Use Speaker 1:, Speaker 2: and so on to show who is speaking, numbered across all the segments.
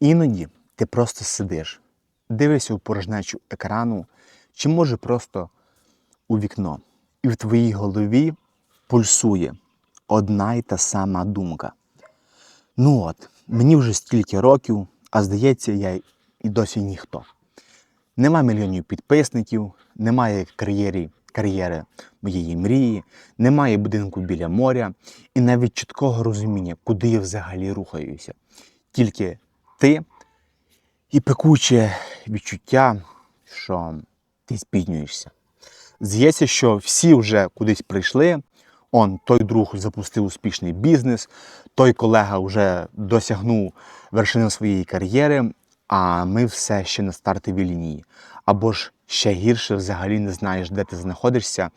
Speaker 1: Іноді ти просто сидиш, дивишся у порожнечу екрану, чи може просто у вікно, і в твоїй голові пульсує одна й та сама думка. Ну от, мені вже стільки років, а здається, я і досі ніхто. Нема мільйонів підписників, немає кар'єрі, кар'єри моєї мрії, немає будинку біля моря і навіть чіткого розуміння, куди я взагалі рухаюся. Тільки ти і пекуче відчуття, що ти спізнюєшся. Здається, що всі вже кудись прийшли. Он той друг запустив успішний бізнес, той колега вже досягнув вершини своєї кар'єри, а ми все ще на стартовій лінії. Або ж ще гірше, взагалі не знаєш, де ти знаходишся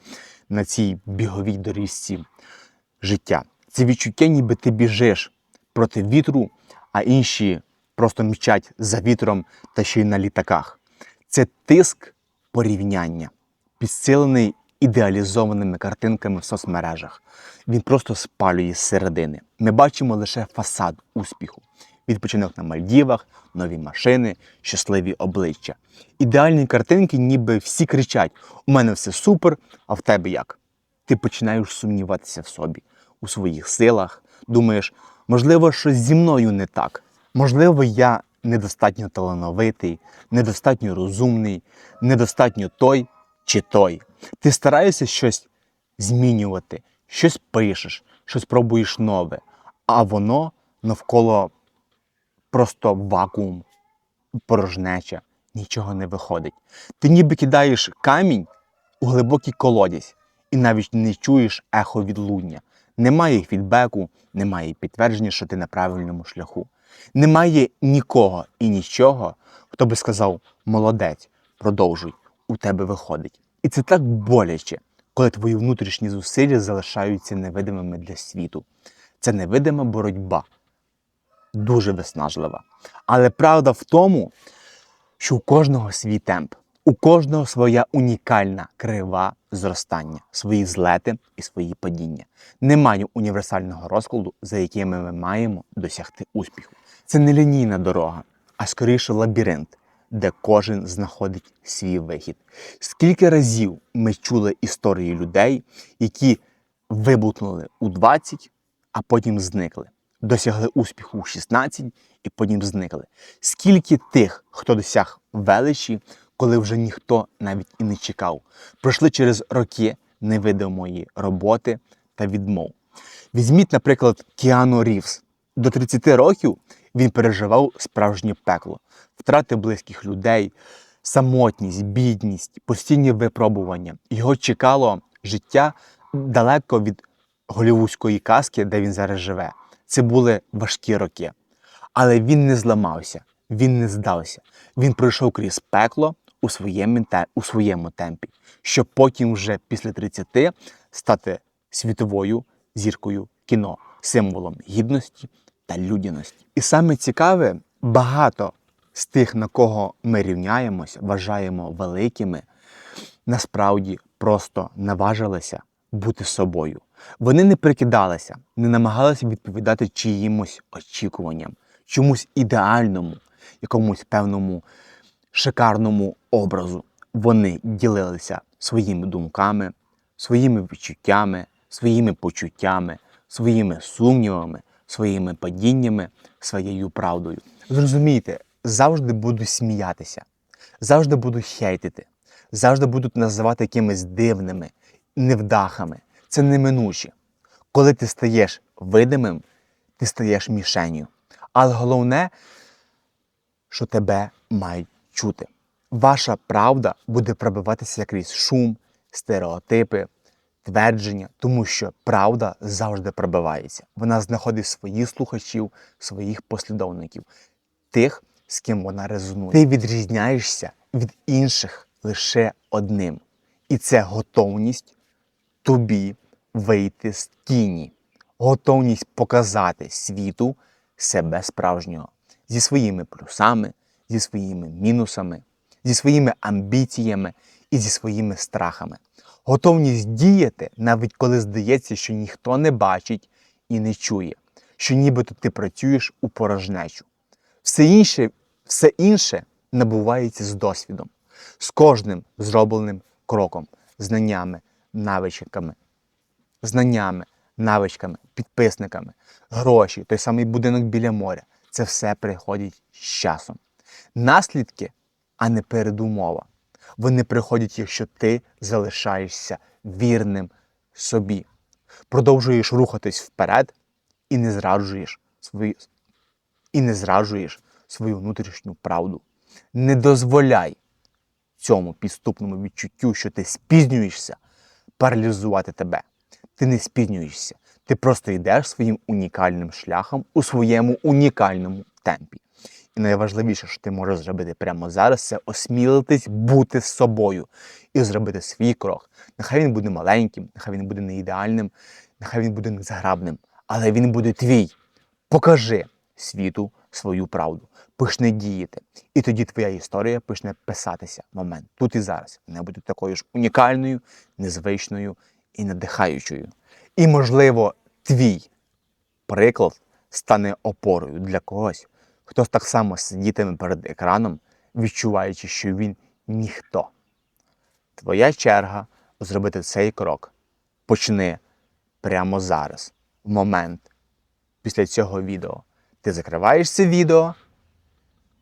Speaker 1: на цій біговій доріжці життя. Це відчуття, ніби ти біжиш проти вітру, а інші просто мчать за вітром та ще й на літаках. Це тиск порівняння, підсилений ідеалізованими картинками в соцмережах. Він просто спалює з середини. Ми бачимо лише фасад успіху. Відпочинок на Мальдівах, нові машини, щасливі обличчя. Ідеальні картинки, ніби всі кричать: у мене все супер, а в тебе як? Ти починаєш сумніватися в собі, у своїх силах. Думаєш, можливо, щось зі мною не так. Можливо, я недостатньо талановитий, недостатньо розумний, недостатньо той чи той. Ти стараєшся щось змінювати, щось пишеш, щось пробуєш нове, а воно навколо просто вакуум, порожнеча, нічого не виходить. Ти ніби кидаєш камінь у глибокий колодязь і навіть не чуєш ехо відлуння. Немає фідбеку, немає підтвердження, що ти на правильному шляху. Немає нікого і нічого, хто би сказав: молодець, продовжуй, у тебе виходить. І це так боляче, коли твої внутрішні зусилля залишаються невидимими для світу. Це невидима боротьба, дуже виснажлива. Але правда в тому, що у кожного свій темп, у кожного своя унікальна крива зростання, свої злети і свої падіння. Немає універсального розкладу, за якими ми маємо досягти успіху. Це не лінійна дорога, а скоріше лабіринт, де кожен знаходить свій вихід. Скільки разів ми чули історії людей, які вибухнули у 20, а потім зникли, досягли успіху у 16 і потім зникли. Скільки тих, хто досяг величі, коли вже ніхто навіть і не чекав, пройшли через роки невидимої роботи та відмов. Візьміть, наприклад, Кіану Рівс. До 30 років він переживав справжнє пекло, втрати близьких людей, самотність, бідність, постійні випробування. Його чекало життя далеко від голівудської казки, де він зараз живе. Це були важкі роки. Але він не зламався, він не здався. Він пройшов крізь пекло у своєму, у своєму темпі, щоб потім вже після 30 стати світовою зіркою кіно, символом гідності та людяності. І саме цікаве, багато з тих, на кого ми рівняємось, вважаємо великими, насправді просто наважилися бути собою. Вони не прикидалися, не намагалися відповідати чиїмось очікуванням, чомусь ідеальному, якомусь певному шикарному образу. Вони ділилися своїми думками, своїми відчуттями, своїми почуттями, своїми сумнівами, своїми падіннями, своєю правдою. Зрозумійте, завжди буду сміятися, завжди буду хейтити, завжди будуть називати якимись дивними, невдахами. Це неминуче. Коли ти стаєш видимим, ти стаєш мішенью. Але головне, що тебе мають чути. Ваша правда буде пробиватися крізь шум, стереотипи, твердження, тому що правда завжди пробивається. Вона знаходить своїх слухачів, своїх послідовників, тих, з ким вона резонує. Ти відрізняєшся від інших лише одним. І це готовність тобі вийти з тіні, готовність показати світу себе справжнього зі своїми плюсами, зі своїми мінусами, зі своїми амбіціями і зі своїми страхами. Готовність діяти, навіть коли здається, що ніхто не бачить і не чує, що нібито ти працюєш у порожнечу. Все інше, все інше набувається з досвідом, з кожним зробленим кроком, знаннями, навичками, знаннями, навичками, підписниками, гроші, той самий будинок біля моря. Це все приходить з часом. Наслідки, а не передумова. Вони приходять, якщо ти залишаєшся вірним собі, продовжуєш рухатись вперед і не зраджуєш свої, і не зраджуєш свою внутрішню правду. Не дозволяй цьому підступному відчуттю, що ти спізнюєшся, паралізувати тебе. Ти не спізнюєшся. Ти просто йдеш своїм унікальним шляхом у своєму унікальному темпі. І найважливіше, що ти можеш зробити прямо зараз, це осмілитись бути собою і зробити свій крок. Нехай він буде маленьким, нехай він буде не ідеальним, нехай він буде незграбним, але він буде твій. Покажи світу свою правду, почни діяти. І тоді твоя історія почне писатися в момент тут і зараз. Вона буде такою ж унікальною, незвичною і надихаючою. І, можливо, твій приклад стане опорою для когось, хто так само сидітиме перед екраном, відчуваючи, що він ніхто. Твоя черга зробити цей крок. Почни прямо зараз, в момент після цього відео. Ти закриваєш це відео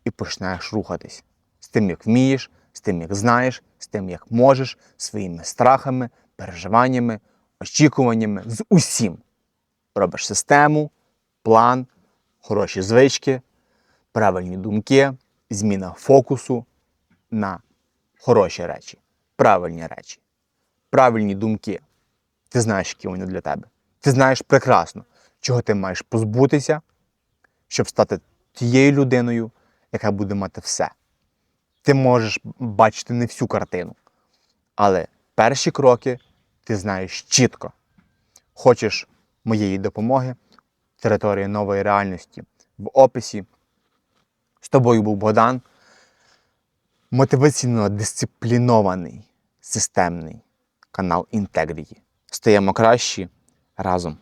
Speaker 1: і починаєш рухатись з тим, як вмієш, з тим, як знаєш, з тим, як можеш, своїми страхами, переживаннями, очікуваннями, з усім. Робиш систему, план, хороші звички, правильні думки, зміна фокусу на хороші речі, правильні речі, правильні думки. Ти знаєш, які вони для тебе. Ти знаєш прекрасно, чого ти маєш позбутися, щоб стати тією людиною, яка буде мати все. Ти можеш бачити не всю картину, але перші кроки ти знаєш чітко. Хочеш моєї допомоги, території нової реальності в описі. З тобою був Богдан. Мотиваційно дисциплінований, системний канал Integrity. Стаємо кращі разом.